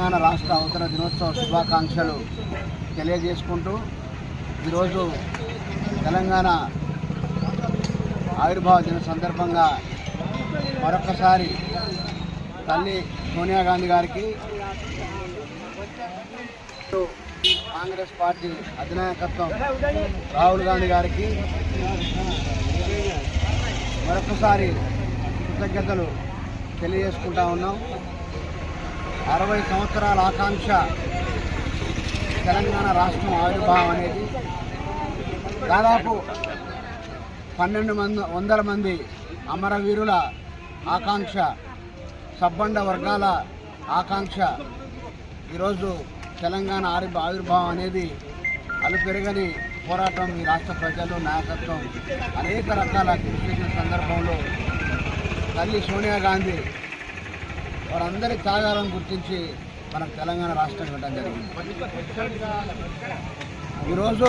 తెలంగాణ రాష్ట్ర అవతర దినోత్సవ శుభాకాంక్షలు తెలియజేసుకుంటూ ఈరోజు తెలంగాణ ఆవిర్భావ దిన సందర్భంగా మరొకసారి తల్లి సోనియా గాంధీ గారికి కాంగ్రెస్ పార్టీ అధినాయకత్వం రాహుల్ గాంధీ గారికి మరొకసారి కృతజ్ఞతలు తెలియజేసుకుంటా ఉన్నాం. అరవై సంవత్సరాల ఆకాంక్ష తెలంగాణ రాష్ట్రం ఆవిర్భావం అనేది దాదాపు పన్నెండు మంది వందల మంది అమరవీరుల ఆకాంక్ష సబ్బండ వర్గాల ఆకాంక్ష ఈరోజు తెలంగాణ ఆవిర్భ ఆవిర్భావం అనేది అలుపెరగని పోరాటం ఈ రాష్ట్ర ప్రజలు నాయకత్వం అనేక రకాల కృషి చేసిన సందర్భంలో తల్లి సోనియా గాంధీ వారందరి త్యాగాలను గుర్తించి మనకు తెలంగాణ రాష్ట్రం ఇవ్వడం జరిగింది. ఈరోజు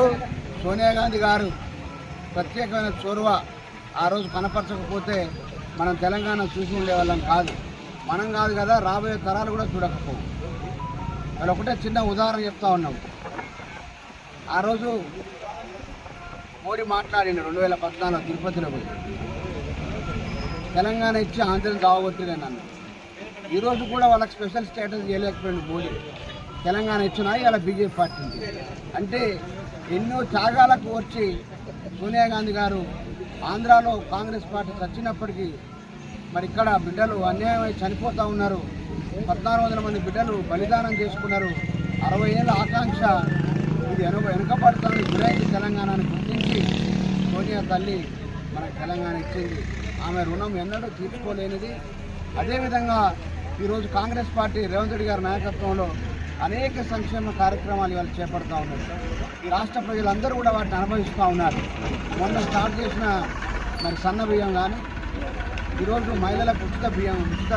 సోనియా గాంధీ గారు ప్రత్యేకమైన చొరవ ఆ రోజు కనపరచకపోతే మనం తెలంగాణ చూసి ఉండేవాళ్ళం కాదు. మనం కాదు కదా రాబోయే తరాలు కూడా చూడకపోవు. వాళ్ళు ఒకటే చిన్న ఉదాహరణ చెప్తా ఉన్నాం. ఆ రోజు మోడీ మాట్లాడిండు రెండు వేల పద్నాలుగు తిరుపతిలో పోయి. తెలంగాణ ఇచ్చి ఆంధ్రం దావగొట్టిరే నన్ను. ఈరోజు కూడా వాళ్ళకి స్పెషల్ స్టేటస్ చేయలేకపోయింది మోడీ తెలంగాణ ఇచ్చినా ఇలా బీజేపీ పార్టీ అంటే ఎన్నో త్యాగాలకు వచ్చి సోనియా గాంధీ గారు ఆంధ్రాలో కాంగ్రెస్ పార్టీ చచ్చినప్పటికీ మరి ఇక్కడ బిడ్డలు అన్యాయమై చనిపోతూ ఉన్నారు. పద్నాలుగు వందల మంది బిడ్డలు బలిదానం చేసుకున్నారు. అరవై ఏళ్ళ ఆకాంక్ష ఇది వెనుక వెనుకబడుతున్న గురైంది తెలంగాణను గుర్తించి సోనియా తల్లి మనకు తెలంగాణ ఇచ్చింది. ఆమె రుణం ఎన్నడూ తీర్చుకోలేనిది. అదేవిధంగా ఈరోజు కాంగ్రెస్ పార్టీ రేవంత్ రెడ్డి గారి నాయకత్వంలో అనేక సంక్షేమ కార్యక్రమాలు ఇవాళ చేపడుతూ ఉన్నారు. ఈ రాష్ట్ర ప్రజలందరూ కూడా వాటిని అనుభవిస్తూ ఉన్నారు. మొన్న స్టార్ట్ చేసిన మరి సన్న బియ్యం కానీ ఈరోజు మహిళలకు ఉచిత బియ్యం ఉచిత